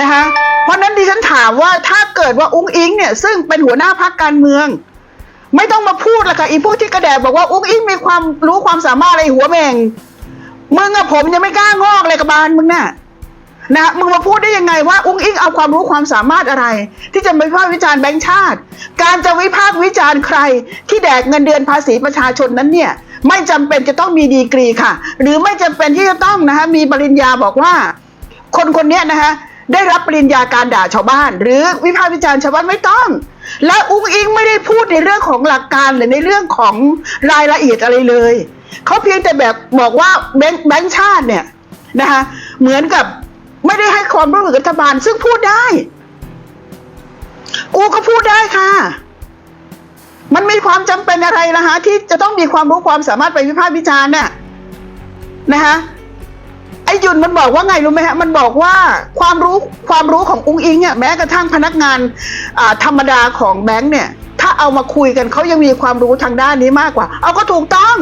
นะคะเพราะนั้นดิฉันถามว่าถ้าเกิดว่าอุ้งอิงเนี่ยซึ่งเป็นหัวหน้าพักการเมือง ไม่ต้องมาพูดละค่ะอีพวกที่กระแดดบอกว่าอุ้งอิงมีความรู้ความสามารถอะไรหัวแมงมึงอะผมยังไม่กล้างอกเลยกระบาลมึงน่ะนะมึงมาพูดได้ยังไงว่าอุ้งอิงเอาความรู้ความสามารถอะไร ที่จะวิพากษ์วิจารณ์แบงค์ชาติ การจะวิพากษ์วิจารณ์ใคร ที่แดกเงินเดือนภาษีประชาชนนั้นเนี่ย ไม่จำเป็นจะต้องมีดีกรีค่ะ หรือไม่จำเป็นที่จะต้องนะคะมีปริญญาบอกว่า คนคนนี้นะคะ ได้รับปริญญาการด่าชาวบ้าน หรือวิพากษ์วิจารณ์ชาวบ้านไม่ต้อง และอุ้งอิงไม่ได้พูดในเรื่องของหลักการหรือในเรื่องของรายละเอียดอะไรเลยเขาเพียงแต่แบบบอกว่าแบงค์แบงค์ชาติเนี่ยนะคะเหมือนกับไม่ได้ให้ความร่วมมือกับรัฐบาลซึ่งพูดได้ กูก็พูดได้ค่ะ มันมีความจำเป็นอะไรล่ะฮะที่จะต้องมีความรู้ความสามารถไปวิพากษ์วิจารณ์น่ะนะคะ ไอ้ยุนมันบอกว่าไงรู้ไหมฮะมันบอกว่าความรู้ความรู้ของอุ้งอิงอะแม้กระทั่งพนักงานธรรมดาของแบงค์เนี่ยถ้าเอามาคุยกันเขายังมีความรู้ทางด้านนี้มากกว่า เอาก็ถูกต้อง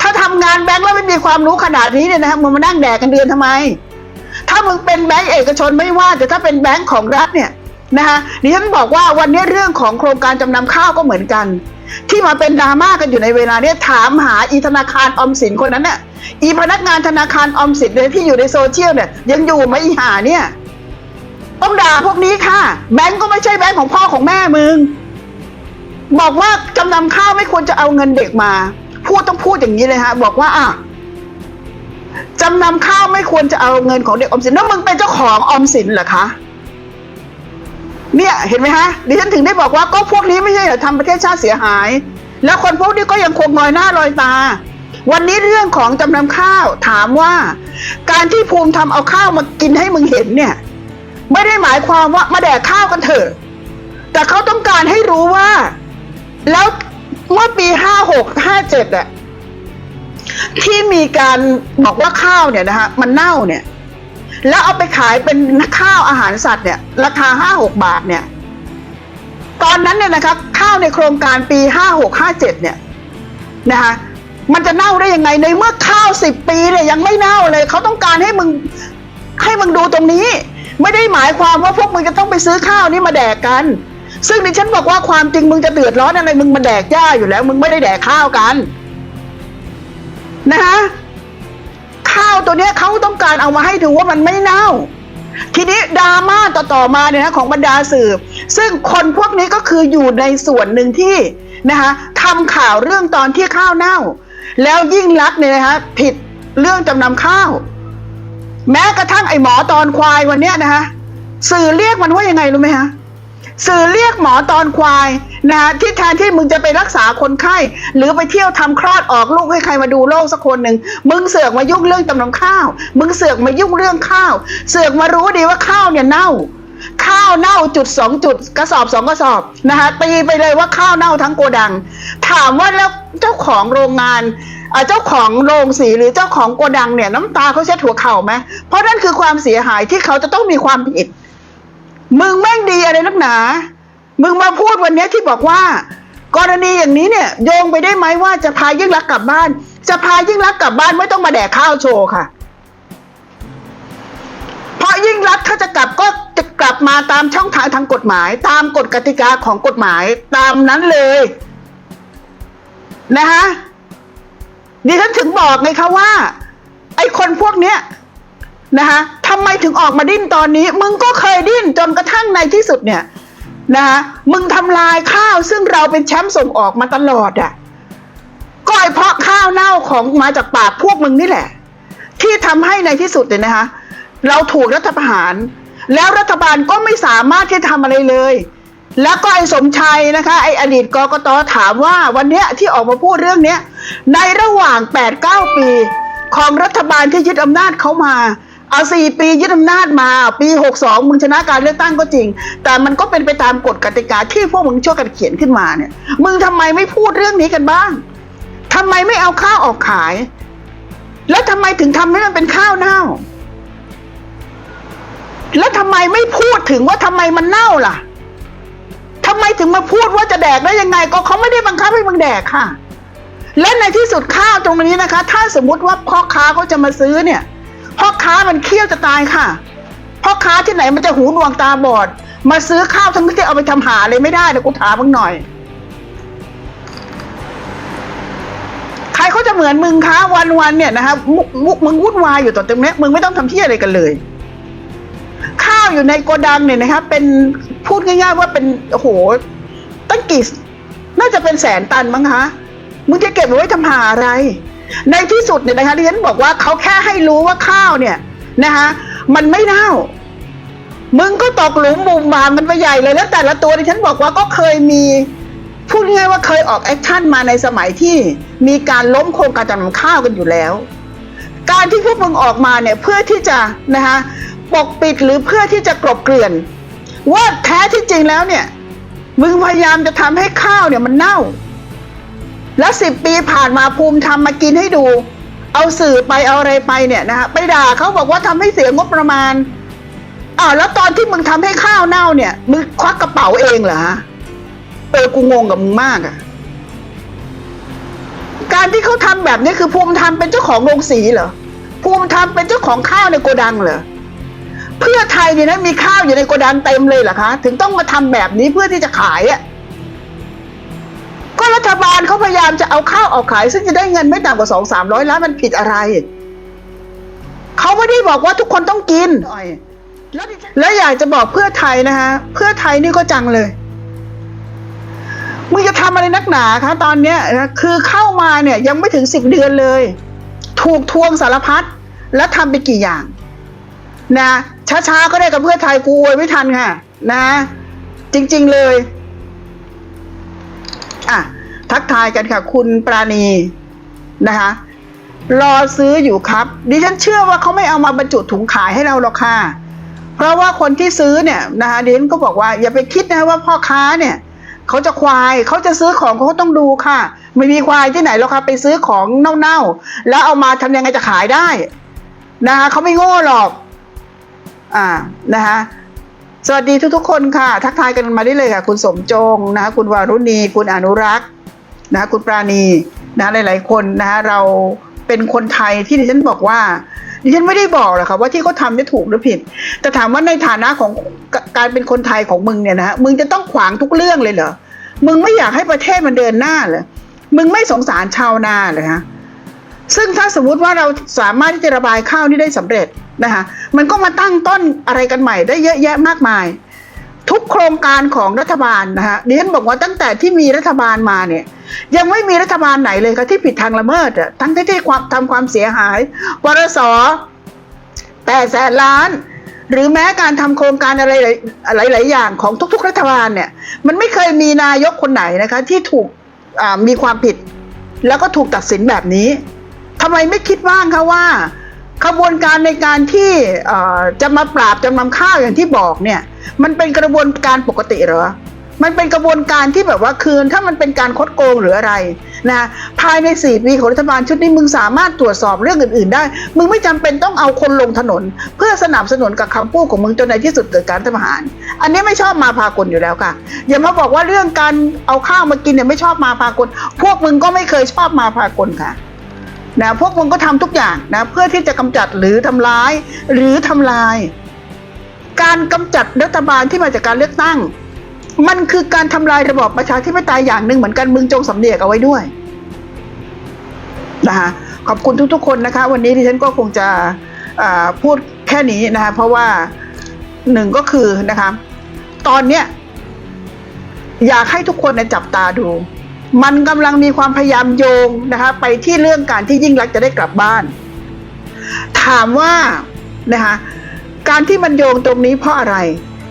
ถ้าทำงานแบงค์แล้วไม่มีความรู้ขนาดนี้เนี่ยนะฮะมึงมานั่งแดกกันเดือนทำไม ถ้ามึงเป็นแบงก์เอกชนไม่ว่าแต่ถ้าเป็นแบงก์ของรัฐเนี่ยนะคะดิฉันบอกว่าวันนี้เรื่องของโครงการจำนำข้าวก็เหมือนกัน ที่มาเป็นดราม่ากันอยู่ในเวลาเนี้ยถามหาอีธนาคารออมสินคนนั้นน่ะ อีพนักงานธนาคารออมสินเนี่ยที่อยู่ในโซเชียลเนี่ยยังอยู่ไหมอีหาเนี่ย ต้องด่าพวกนี้ค่ะ แบงก์ก็ไม่ใช่แบงก์ของพ่อของแม่มึง บอกว่าจำนำข้าวไม่ควรจะเอาเงินเด็กมา พูดต้องพูดอย่างนี้เลยฮะ บอกว่าอะจำนำข้าวไม่ควรจะเอาเงินของเด็กออมสินแล้วมึงเป็นเจ้าของออมสินเหรอคะเนี่ยเห็นไหมฮะดิฉันถึงได้บอกว่าก็พวกนี้ไม่ใช่เหรอทำประเทศชาติเสียหาย แล้วคนพวกนี้ก็ยังคงลอยหน้าลอยตา วันนี้เรื่องของจำนำข้าวถามว่า การที่ภูมิทำเอาข้าวมากินให้มึงเห็นเนี่ย ไม่ได้หมายความว่ามาแดกข้าวกันเถอะ แต่เขาต้องการให้รู้ว่า แล้วเมื่อปีห้าหกห้าเจ็ดอะที่มีการบอกว่าข้าวเนี่ยนะฮะมันเน่าเนี่ย แล้วเอาไปขายเป็นข้าวอาหารสัตว์เนี่ย ราคาห้าหกบาทเนี่ยตอนนั้นเนี่ยนะครับข้าวในโครงการปีห้าหกห้าเจ็ดเนี่ยนะคะ มันจะเน่าได้ยังไงในเมื่อข้าวสิบปีเนี่ยยังไม่เน่าเลยเขาต้องการให้มึงให้มึงดูตรงนี้ ไม่ได้หมายความว่าพวกมึงจะต้องไปซื้อข้าวนี่มาแดกกัน ซึ่งดิฉันบอกว่าความจริงมึงจะเดือดร้อนอะไรมึงมาแดกหญ้าอยู่แล้ว มึงไม่ได้แดกข้าวกันนะคะข้าวตัวเนี้ยเขาต้องการเอามาให้ดูว่ามันไม่เน่า ทีนี้ดราม่าต่อๆมาเนี่ยนะของบรรดาสื่อ ซึ่งคนพวกนี้ก็คืออยู่ในส่วนหนึ่งที่นะคะทำข่าวเรื่องตอนที่ข้าวเน่า แล้วยิ่งรักเนี่ยนะคะผิดเรื่องจำนำข้าว แม้กระทั่งไอ้หมอตอนควายวันเนี้ยนะคะสื่อเรียกมันว่ายังไงรู้ไหมคะสื่อเรียกหมอตอนควายนะที่แทนที่มึงจะไปรักษาคนไข้ หรือไปเที่ยวทำคลอดออกลูกให้ใครมาดูโลกสักคนหนึ่งมึงเสือกมายุ่งเรื่องจำนำข้าว มึงเสือกมายุ่งเรื่องข้าว เสือกมารู้ดีว่าข้าวเนี่ยเน่า ข้าวเน่าจุดสองจุดกระสอบสองกระสอบนะคะตีไปเลยว่าข้าวเน่าทั้งโกดัง ถามว่าแล้วเจ้าของโรงงานอ่าเจ้าของโรงสีหรือเจ้าของโกดังเนี่ยน้ำตาเขาเช็ดหัวเข่าไหมเพราะนั่นคือความเสียหายที่เขาจะต้องมีความผิด มึงแม่งดีอะไรนักหนา มึงมาพูดวันนี้ที่บอกว่า กรณีอย่างนี้เนี่ยโยงไปได้ไหมว่าจะพายิ่งรักกลับบ้าน จะพายิ่งรักกลับบ้านไม่ต้องมาแดกข้าวโชว์ค่ะ ราะยิ่งรักษณ์เขาจะกลับก็จะกลับมาตามช่องทางทางกฎหมาย ตามกฎกติกาของกฎหมายตามนั้นเลยนะคะดิฉันถึงบอกไงคะว่า ไอ้คนพวกเนี้ยนะคะทำไมถึงออกมาดิ้นตอนนี้ มึงก็เคยดิ้นจนกระทั่งในที่สุดเนี่ยนะคะมึงทำลายข้าวซึ่งเราเป็นแชมป์ส่งออกมาตลอดอะ่ะก็ไอเพราะข้าวเน่าของมาจากปากพวกมึงนี่แหละ ที่ทำให้ในที่สุดเนี่ยนะคะ เราถูกรัฐประหาร แล้วรัฐบาลก็ไม่สามารถที่จะทำอะไรเลย แล้วก็ไอ้สมชัยนะคะ ไอ้อดีตกกตถามว่าวันเนี้ยที่ออกมาพูดเรื่องเนี้ย ในระหว่าง 8-9 ปี ของรัฐบาลที่ยึดอำนาจเขามา เอาสี่ปียึดอำนาจมาปี 62 มึงชนะการเลือกตั้งก็จริง แต่มันก็เป็นไปตามกฎกติกาที่พวกมึงช่วยกันเขียนขึ้นมาเนี่ยมึงทำไมไม่พูดเรื่องนี้กันบ้างทำไมไม่เอาข้าวออกขาย แล้วทำไมถึงทำให้มันเป็นข้าวเน่า แล้วทำไมไม่พูดถึงว่าทำไมมันเน่าล่ะทำไมถึงมาพูดว่าจะแดกได้ยังไง ก็เขาไม่ได้บังคับให้มึงแดกค่ะ และในที่สุดข้าวตรงนี้นะคะ ถ้าสมมติว่าพ่อค้าเขาจะมาซื้อเนี่ยพ่อค้ามันเคี่ยวจะตายค่ะพ่อค้าที่ไหนมันจะหูหนวกตาบอด มาซื้อข้าวทั้งที่เอาไปทำหาเลยไม่ได้นะกูถามมึงหน่อย ใครเขาจะเหมือนมึงคะวันวันเนี่ยนะครับมุกมึงวุ่นวายอยู่ต่อตรงเนี้ยมึงไม่ต้องทำที่อะไรกันเลยาวอยู่ในโกดังเนี่ยนะครับเป็นพูดง่ายๆว่าเป็นโอ้โหตั้งกี่น่าจะเป็นแสนตันมั้งคะมึงจะเก็บไว้ทำหาอะไร ในที่สุดเนี่ยนะคะที่ฉันบอกว่าเขาแค่ให้รู้ว่าข้าวเนี่ยนะคะมันไม่เน่า มึงก็ตกหลุมมุมบามมันไปใหญ่เลยแล้วแต่ละตัวที่ฉันบอกว่าก็เคยมีพูดง่ายๆว่าเคยออกแอคชั่นมาในสมัยที่มีการล้มโครงการจำนำข้าวกันอยู่แล้ว การที่พวกมึงออกมาเนี่ยเพื่อที่จะนะคะ ปกปิดหรือเพื่อที่จะกลบเกลื่อน ว่าแท้ที่จริงแล้วเนี่ย มึงพยายามจะทำให้ข้าวเนี่ยมันเน่า แล้วสิบปีผ่านมาภูมิทำมากินให้ดู เอาสื่อไปเอาอะไรไปเนี่ยนะคะไปด่าเขาบอกว่าทำให้เสียงบประมาณอ้าวแล้วตอนที่มึงทำให้ข้าวเน่าเนี่ย มึงควักกระเป๋าเองเหรอฮะเออกูงงกับมึงมากอะการที่เขาทำแบบนี้คือภูมิธรรมเป็นเจ้าของโรงสีเหรอภูมิธรรมเป็นเจ้าของข้าวในโกดังเหรอ เพื่อไทยเนี่ยนะมีข้าวอยู่ในโกดังเต็มเลยเหรอคะ ถึงต้องมาทำแบบนี้เพื่อที่จะขายอะก็รัฐบาลเขาพยายามจะเอาข้าวออกขาย ซึ่งจะได้เงินไม่ต่ำกว่าสองสามร้อยล้านมันผิดอะไรเขาไม่ได้บอกว่าทุกคนต้องกินแล้วอยากจะบอกเพื่อไทยนะคะ เพื่อไทยนี่ก็จังเลยมึงจะทำอะไรนักหนาคะตอนเนี้ยนะคือเข้ามาเนี่ยยังไม่ถึงสิบเดือนเลย ถูกทวงสารพัดแล้วทำไปกี่อย่าง นะ ช้าๆก็ได้กับเพื่อไทยกูอวยไม่ทันค่ะ นะ จริง ๆเลย อะ ทักทายกันค่ะ คุณปราณีนะคะ รอซื้ออยู่ครับ ดิฉันเชื่อว่าเขาไม่เอามาบรรจุถุงขายให้เราหรอกค่ะ เพราะว่าคนที่ซื้อเนี่ยนะคะดิฉันก็บอกว่าอย่าไปคิดนะว่าพ่อค้าเนี่ยเขาจะควายเขาจะซื้อของเขาต้องดูค่ะ ไม่มีควายที่ไหนหรอกค่ะไปซื้อของเน่าๆ แล้วเอามาทำยังไงจะขายได้นะคะเขาไม่โง่หรอก อ่านะคะสวัสดีทุกๆคนค่ะ ทักทายกันมาได้เลยค่ะ คุณสมจงนะคะคุณวารุณี คุณอนุรักษ์นะคะคุณปราณีนะหลาย ๆ คนนะคะเราเป็นคนไทยที่ดิฉันบอกว่าดิฉันไม่ได้บอกหรอกค่ะว่าที่เขาทำเนี่ถูกหรือผิด แต่ถามว่าในฐานะของการเป็นคนไทยของมึงเนี่ยนะฮะมึงจะต้องขวางทุกเรื่องเลยเหรอมึงไม่อยากให้ประเทศมันเดินหน้าเหรอมึงไม่สงสารชาวนาเลยฮะซึ่งถ้าสมมุติว่าเราสามารถที่จะระบายข้าวนี่ได้สำเร็จ นะคะมันก็มาตั้งต้นอะไรกันใหม่ได้เยอะแยะมากมาย ทุกโครงการของรัฐบาลนะคะดิฉันบอกว่าตั้งแต่ที่มีรัฐบาลมาเนี่ยยังไม่มีรัฐบาลไหนเลยค่ะที่ผิดทางละเมิดอะทั้งที่ที่ความทำความเสียหายวรสแปดแสนล้านหรือแม้การทำโครงการอะไรหลาย ๆ อย่างของทุก ๆ รัฐบาลเนี่ย มันไม่เคยมีนายกคนไหนนะคะ ที่ถูกมีความผิด แล้วก็ถูกตัดสินแบบนี้ทำไมไม่คิดบ้างคะว่า ขบวนการในการที่จะมาปราบจำนำข้าวอย่างที่บอกเนี่ยมันเป็นกระบวนการปกติเหรอ มันเป็นกระบวนการที่แบบว่าคืน ถ้ามันเป็นการคดโกงหรืออะไรนะภายในสี่ปีของรัฐบาลชุดนี้มึงสามารถตรวจสอบเรื่องอื่น ๆ ได้ มึงไม่จำเป็นต้องเอาคนลงถนน เพื่อสนับสนุนกับคำพูดของมึงจนในที่สุดเกิดการทำหาร อันนี้ไม่ชอบมาพากลอยู่แล้วค่ะ อย่ามาบอกว่าเรื่องการเอาข้าวมากินเนี่ยไม่ชอบมาพากล พวกมึงก็ไม่เคยชอบมาพากลค่ะ นะพวกมึงก็ทำทุกอย่างนะเพื่อที่จะกำจัดหรือทำร้ายหรือทำลาย การกำจัดรัฐบาลที่มาจากการเลือกตั้ง มันคือการทำลายระบอบประชาธิปไตยอย่างหนึ่งเหมือนกันมึงจงสำเนียกเอาไว้ด้วยนะคะขอบคุณทุกๆคนนะคะ วันนี้ดิฉันก็คงจะพูดแค่นี้นะคะเพราะว่าหนึ่งก็คือนะคะ ตอนเนี้ยอยากให้ทุกคนจับตาดู มันกำลังมีความพยายามโยงนะคะไปที่เรื่องการที่ยิ่งรักษณ์จะได้กลับบ้าน ถามว่านะคะการที่มันโยงตรงนี้เพราะอะไร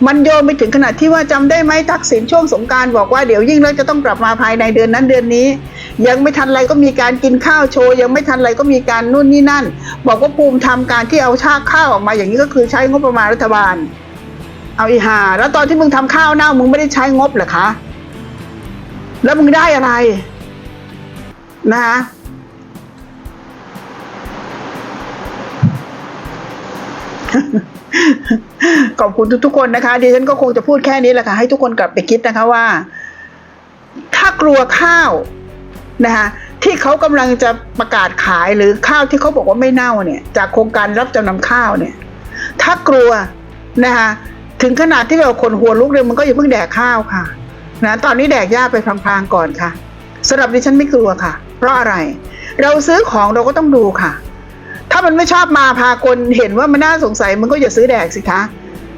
มันโยงไปถึงขนาดที่ว่าจำได้ไหมทักษิณช่วงสงการบอกว่าเดี๋ยวยิ่งรักษณ์จะต้องกลับมาภายในเดือนนั้นเดือนนี้ ยังไม่ทันไรก็มีการกินข้าวโชว์ ยังไม่ทันไรก็มีการนู่นนี่นั่น บอกว่าภูมิทำการที่เอาชาข้าวออกมาอย่างนี้ก็คือใช้งบประมาณรัฐบาล เอาอีหาแล้วตอนที่มึงทำข้าวเน่ามึงไม่ได้ใช้งบเหรอคะ แล้วมึงได้อะไร นะคะขอบคุณทุกๆคนนะคะดิฉันก็คงจะพูดแค่นี้แหละค่ะ ให้ทุกคนกลับไปคิดนะคะว่า ถ้ากลัวข้าวนะคะที่เขากำลังจะประกาศขายหรือข้าวที่เขาบอกว่าไม่เน่าเนี่ย จากโครงการรับจำนำข้าวเนี่ย ถ้ากลัวนะคะถึงขนาดที่เราคนหัวลุกเลยมันก็อย่าเพิ่งแดกข้าวค่ะ นะตอนนี้แดกหญ้าไปพลางๆก่อนค่ะสำหรับดิฉันไม่กลัวค่ะ เพราะอะไร เราซื้อของเราก็ต้องดูค่ะ ถ้ามันไม่ชอบมาพากลเห็นว่ามันน่าสงสัยมึงก็อย่าซื้อแดกสิคะ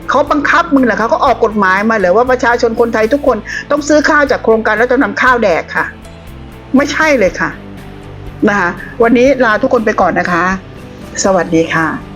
เขาบังคับมึงเหรอคะเขาออกกฎหมายมาเหรือว่าประชาชนคนไทยทุกคนต้องซื้อข้าวจากโครงการแล้วจะนำข้าวแดกค่ะ ไม่ใช่เลยค่ะนะคะวันนี้ลาทุกคนไปก่อนนะคะ สวัสดีค่ะ